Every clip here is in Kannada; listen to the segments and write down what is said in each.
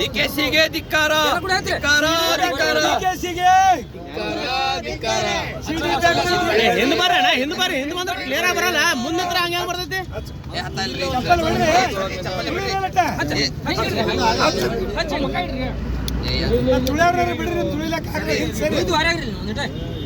ಡಿಕೆಸಿಗೆ ಧಿಕ್ಕಾರ. ಧಿಕ್ಕಾರ ಧಿಕ್ಕಾರ. ಹಿಂದ್ ಬರ್ರಿ ಅಣ್ಣ ಹಿಂದ್ ಬರ್ರಿ ಹಿಂದ್ ಬಂದ್ರೆ ಕ್ಲಿಯರ್ ಬರಲ್ಲ. ಮುಂದೆ ಹತ್ರ ಹಂಗೆ ಬರ್ತೈತಿ? ಬಿಡ್ರಿ. ಏ,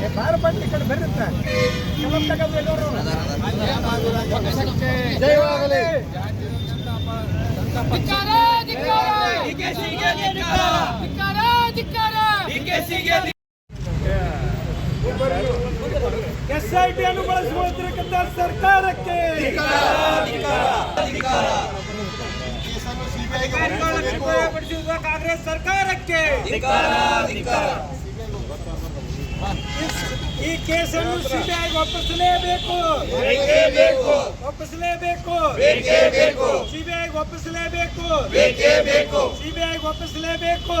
ಸಿಡಿ ಫ್ಯಾಕ್ಟ್ರಿ ಇಟ್ಟ ಡಿ ಕೆ ಶಿವಕುಮಾರ್ಗೆ ಡಿಕೆಸಿಗೆ ಧಿಕ್ಕಾರ ಡಿಕೆಸಿಗೆ ಎಸ್ ಐ ಟಿ ಅನ್ನು ಬಳಸಿಕೊಳ್ಳುತ್ತಿರತಕ್ಕಂಥ ಸರ್ಕಾರಕ್ಕೆ. ಕಾಂಗ್ರೆಸ್ ಸರ್ಕಾರಕ್ಕೆ. ಈ ಕೇಸನ್ನು ಸಿಬಿಐಗೆ ಒಪ್ಪಿಸಲೇಬೇಕು. ಒಪ್ಪಿಸಲೇಬೇಕು. ಸಿಬಿಐಗೆ ಒಪ್ಪಿಸಲೇಬೇಕು. ಸಿಬಿಐಗೆ ಒಪ್ಪಿಸಲೇಬೇಕು.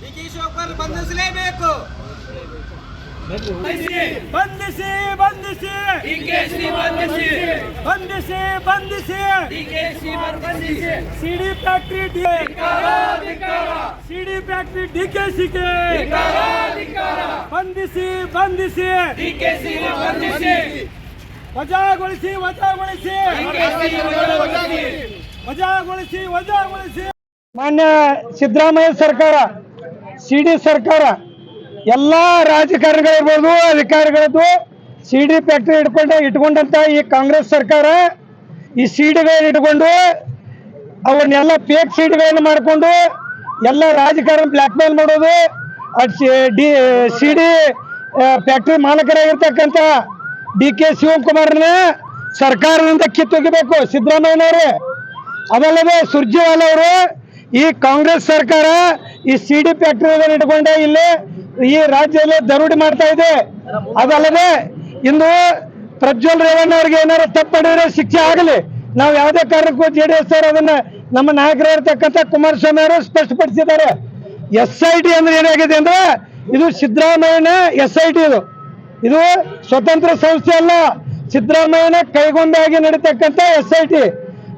ಡಿ ಕೆ ಶಿವಕುಮಾರ್ ಬಂಧಿಸಲೇಬೇಕು. ಬಂಧಿಸಿ ಬಂಧಿಸಿ ಬಂಧಿಸಿ ಬಂಧಿಸಿ ಬಂಧಿಸಿ ಸಿಡಿ ಫ್ಯಾಕ್ಟ್ರಿ ಸಿಡಿ ಫ್ಯಾಕ್ಟ್ರಿ ಡಿಕೆಸಿಗೆ ಬಂಧಿಸಿ ಬಂಧಿಸಿ ವಜಾಗೊಳಿಸಿ ವಜಾಗೊಳಿಸಿ ವಜಾಗೊಳಿಸಿ ವಜಾಗೊಳಿಸಿ ಮಾನ್ಯ ಸಿದ್ದರಾಮಯ್ಯ ಸರ್ಕಾರ ಸಿಡಿ ಸರ್ಕಾರ ಎಲ್ಲ ರಾಜಕಾರಣಿಗಳಿರ್ಬೋದು ಅಧಿಕಾರಿಗಳದ್ದು ಸಿ ಡಿ ಫ್ಯಾಕ್ಟ್ರಿ ಇಟ್ಕೊಂಡ ಇಟ್ಕೊಂಡಂತ ಈ ಕಾಂಗ್ರೆಸ್ ಸರ್ಕಾರ ಈ ಸೀಡಿಗಳನ್ನ ಇಟ್ಕೊಂಡು ಅವನ್ನೆಲ್ಲ ಫೇಕ್ ಸೀಡ್ಗಳನ್ನು ಮಾಡಿಕೊಂಡು ಎಲ್ಲ ರಾಜಕಾರಣ ಬ್ಲ್ಯಾಕ್ ಮೇಲ್ ಮಾಡೋದು ಡಿ ಸಿ, ಡಿ ಫ್ಯಾಕ್ಟ್ರಿ ಮಾಲಕರಾಗಿರ್ತಕ್ಕಂಥ ಡಿ ಕೆ ಶಿವಕುಮಾರ್ನ ಸರ್ಕಾರದಿಂದ ಕಿತ್ತೊಗಿಬೇಕು, ಸಿದ್ದರಾಮಯ್ಯನವರು. ಅದಲ್ಲದೆ ಸುರ್ಜೇವಾಲ ಅವರು ಈ ಕಾಂಗ್ರೆಸ್ ಸರ್ಕಾರ ಈ ಸಿ ಡಿ ಫ್ಯಾಕ್ಟರಿ ಇಟ್ಕೊಂಡೆ ಇಲ್ಲಿ ಈ ರಾಜ್ಯದಲ್ಲಿ ದರೋಡಿ ಮಾಡ್ತಾ ಇದೆ. ಅದಲ್ಲದೆ ಇಂದು ಪ್ರಜ್ವಲ್ ರೇವಣ್ಣ ಅವ್ರಿಗೆ ಏನಾದ್ರು ತಪ್ಪಡಿದ್ರೆ ಶಿಕ್ಷೆ ಆಗಲಿ. ನಾವು ಯಾವುದೇ ಕಾರಣಕ್ಕೂ ಜೆ ಡಿ ಎಸ್ ಅವರು ಅದನ್ನ ನಮ್ಮ ನಾಯಕರಾಗಿರ್ತಕ್ಕಂಥ ಕುಮಾರಸ್ವಾಮಿ ಅವರು ಸ್ಪಷ್ಟಪಡಿಸಿದ್ದಾರೆ. ಎಸ್ ಐ ಟಿ ಅಂದ್ರೆ ಏನಾಗಿದೆ ಅಂದ್ರೆ ಇದು ಸಿದ್ದರಾಮಯ್ಯನ ಎಸ್ ಐ ಟಿ ಇದು. ಇದು ಸ್ವತಂತ್ರ ಸಂಸ್ಥೆ ಅಲ್ಲ. ಸಿದ್ದರಾಮಯ್ಯನ ಕೈಗೊಂಡಾಗಿ ನಡೀತಕ್ಕಂಥ ಎಸ್ ಐ ಟಿ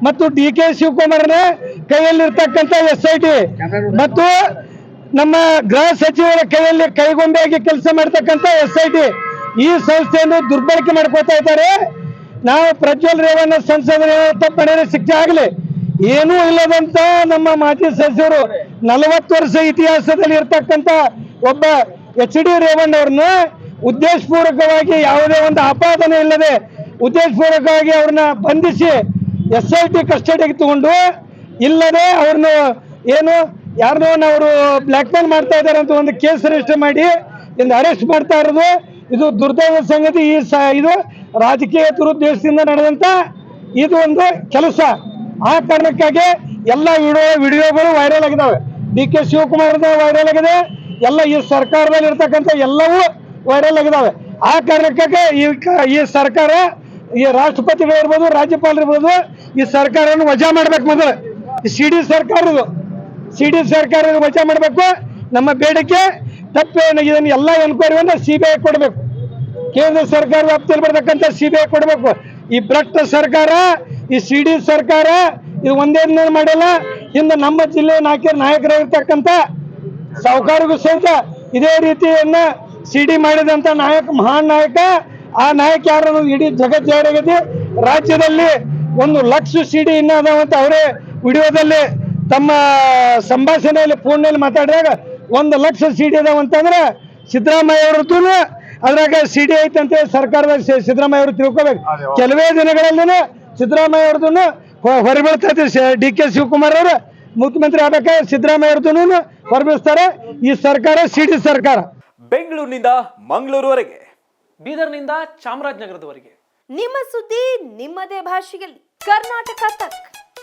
ಮತ್ತು ಡಿ ಕೆ ಶಿವಕುಮಾರ್ನ ಕೈಯಲ್ಲಿರ್ತಕ್ಕಂಥ ಎಸ್ ಐ ಟಿ ಮತ್ತು ನಮ್ಮ ಗೃಹ ಸಚಿವರ ಕೈಯಲ್ಲಿ ಕೈಗೊಂಡಾಗಿ ಕೆಲಸ ಮಾಡ್ತಕ್ಕಂಥ ಎಸ್ ಐ ಟಿ ಈ ಸಂಸ್ಥೆಯನ್ನು ದುರ್ಬಳಕೆ ಮಾಡ್ಕೋತಾ ಇದ್ದಾರೆ. ನಾವು ಪ್ರಜ್ವಲ್ ರೇವಣ್ಣ ಸಂಸದ ತಪ್ಪು ಮಾಡಿದ್ರೆ ಶಿಕ್ಷೆ ಆಗಲಿ. ಏನೂ ಇಲ್ಲದಂತ ನಮ್ಮ ಮಾಜಿ ಸಚಿವರು ನಲವತ್ತು ವರ್ಷ ಇತಿಹಾಸದಲ್ಲಿ ಇರ್ತಕ್ಕಂಥ ಒಬ್ಬ ಎಚ್ ಡಿ ರೇವಣ್ಣ ಅವ್ರನ್ನ ಉದ್ದೇಶಪೂರ್ವಕವಾಗಿ ಯಾವುದೇ ಒಂದು ಆಪಾದನೆ ಇಲ್ಲದೆ ಉದ್ದೇಶಪೂರ್ವಕವಾಗಿ ಅವ್ರನ್ನ ಬಂಧಿಸಿ ಎಸ್ ಐ ಟಿ ಕಸ್ಟಡಿಗೆ ತಗೊಂಡು ಇಲ್ಲದೆ ಅವ್ರನ್ನ ಏನು ಯಾರನ್ನೋ ಅವರು ಬ್ಲ್ಯಾಕ್ ಮೇಲ್ ಮಾಡ್ತಾ ಇದ್ದಾರೆ ಅಂತ ಒಂದು ಕೇಸ್ ರಿಜಿಸ್ಟರ್ ಮಾಡಿ ಇಂದು ಅರೆಸ್ಟ್ ಮಾಡ್ತಾ ಇರೋದು. ಇದು ದುರ್ದೈವ ಸಂಗತಿ, ಈ ಇದು ರಾಜಕೀಯ ದುರುದ್ದೇಶದಿಂದ ನಡೆದಂತ ಇದು ಒಂದು ಕೆಲಸ. ಆ ಕಾರಣಕ್ಕಾಗಿ ಎಲ್ಲ ವಿಡಿಯೋ, ವಿಡಿಯೋಗಳು ವೈರಲ್ ಆಗಿದಾವೆ. ಡಿ ಕೆ ಶಿವಕುಮಾರ್ ವೈರಲ್ ಆಗಿದೆ. ಎಲ್ಲ ಈ ಸರ್ಕಾರದಲ್ಲಿ ಇರ್ತಕ್ಕಂಥ ಎಲ್ಲವೂ ವೈರಲ್ ಆಗಿದಾವೆ. ಆ ಕಾರಣಕ್ಕಾಗಿ ಈ ಈ ಸರ್ಕಾರ, ಈ ರಾಷ್ಟ್ರಪತಿಗಳಿರ್ಬೋದು ರಾಜ್ಯಪಾಲರಿರ್ಬೋದು ಈ ಸರ್ಕಾರವನ್ನು ವಜಾ ಮಾಡ್ಬೇಕು ಮೊದಲು. ಸಿ ಡಿ ಸರ್ಕಾರ ಇದು ಸಿ ಡಿ ಸರ್ಕಾರ ವಜಾ ಮಾಡಬೇಕು. ನಮ್ಮ ಬೇಡಿಕೆ ತಪ್ಪೇನು ಇದನ್ನು ಎಲ್ಲ ಎನ್ಕ್ವೈರಿಯನ್ನು ಸಿ ಬಿ ಐ ಕೊಡಬೇಕು. ಕೇಂದ್ರ ಸರ್ಕಾರ ವ್ಯಾಪ್ತಿಯಲ್ಲಿ ಬರ್ತಕ್ಕಂಥ ಸಿ ಬಿ ಐ ಕೊಡಬೇಕು. ಈ ಭ್ರಷ್ಟ ಸರ್ಕಾರ, ಈ ಸಿ ಡಿ ಸರ್ಕಾರ, ಇದು ಒಂದೇ ದಿನ ಮಾಡಿಲ್ಲ. ಹಿಂದೆ ನಮ್ಮ ಜಿಲ್ಲೆ ನಾಯಕ ನಾಯಕರಾಗಿರ್ತಕ್ಕಂಥ ಸಾಹುಕಾರಿಗೂ ಸಹಿತ ಇದೇ ರೀತಿಯನ್ನ ಸಿಡಿ ಮಾಡಿದಂತ ನಾಯಕ, ಮಹಾನ್ ನಾಯಕ, ಆ ನಾಯಕ ಯಾರು ಇಡೀ ಜಗತ್ ಜಾರಿಯಾಗಿದೆ ರಾಜ್ಯದಲ್ಲಿ ಒಂದು ಲಕ್ಷ ಸಿಡಿ ಇನ್ನ ಅದಾವಂತ ಅವರೇ ವಿಡಿಯೋದಲ್ಲಿ ತಮ್ಮ ಸಂಭಾಷಣೆಯಲ್ಲಿ ಫೋನ್ನಲ್ಲಿ ಮಾತಾಡಿದಾಗ ಒಂದು ಲಕ್ಷ ಸಿಡಿ ಅದಾವಂತಂದ್ರೆ ಸಿದ್ದರಾಮಯ್ಯ ಅವ್ರದ್ದು ಅದ್ರಾಗ ಸಿಡಿ ಐತೆ ಅಂತ ಸರ್ಕಾರದ ಸಿದ್ದರಾಮಯ್ಯ ಅವರು ತಿಳ್ಕೊಬೇಕು. ಕೆಲವೇ ದಿನಗಳಲ್ಲಿ ಸಿದ್ದರಾಮಯ್ಯ ಅವ್ರದ್ದು ಹೊರಬೀಳ್ತೈತಿ ಡಿ ಕೆ ಶಿವಕುಮಾರ್ ಅವರು. ಮುಖ್ಯಮಂತ್ರಿ ಆಗ್ಬೇಕಾದ್ರೆ ಸಿದ್ದರಾಮಯ್ಯ ಅವ್ರದ್ದು ಹೊರಬೀಳಿಸ್ತಾರೆ. ಈ ಸರ್ಕಾರ ಸಿಡಿ ಸರ್ಕಾರ. ಬೆಂಗಳೂರಿನಿಂದ ಮಂಗಳೂರುವರೆಗೆ. ಬೀದರ್ನಿಂದ ಚಾಮರಾಜನಗರದವರೆಗೆ. ನಿಮ್ಮ ಸುದ್ದಿ ನಿಮ್ಮದೇ ಭಾಷೆಯಲ್ಲಿ. ಕರ್ನಾಟಕ ತಕ್.